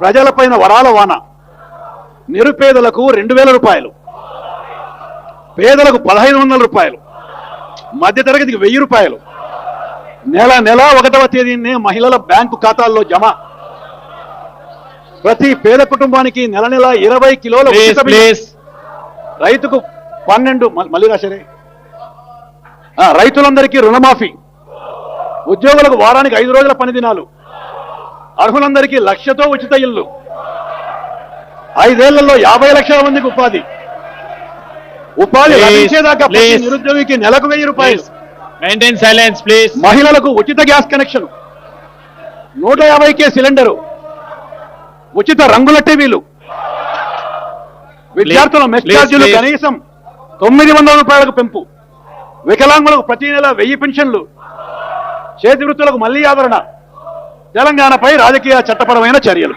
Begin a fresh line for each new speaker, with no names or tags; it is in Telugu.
ప్రజలపైన వరాల వాన. నిరుపేదలకు రెండు వేల రూపాయలు. పేదలకు పదహైదు వందల రూపాయలు. మధ్యతరగతికి వెయ్యి రూపాయలు. నెల నెల ఒకటవ తేదీనే మహిళల బ్యాంకు ఖాతాల్లో జమ. ప్రతి పేద కుటుంబానికి నెల నెల ఇరవై కిలోల రైతుకు పన్నెండు మళ్ళీ రాశారే. రైతులందరికీ రుణమాఫీ. ఉద్యోగులకు వారానికి ఐదు రోజుల పని దినాలు అర్హులందరికీ లక్షతో ఉచిత ఇల్లు. ఐదేళ్ళలో యాభై లక్షల మందికి ఉపాధి. ఉపాధి లభించేదాకా. నిరుద్యోగికి నెలకు వెయ్యి రూపాయలు.
మెయింటైన్ సైలెన్స్ ప్లీజ్
మహిళలకు ఉచిత గ్యాస్ కనెక్షన్. నూట యాభైకే సిలిండరు. ఉచిత రంగుల టీవీలు. విద్యార్థుల మెస్
please,
ఛార్జీలు
please.
కనీసం తొమ్మిది వందల రూపాయలకు పెంపు. వికలాంగులకు ప్రతి నెల వెయ్యి పెన్షన్లు. చేతి వృత్తులకు మళ్ళీ ఆదరణ. తెలంగాణపై రాజకీయ చట్టపరమైన చర్యలు.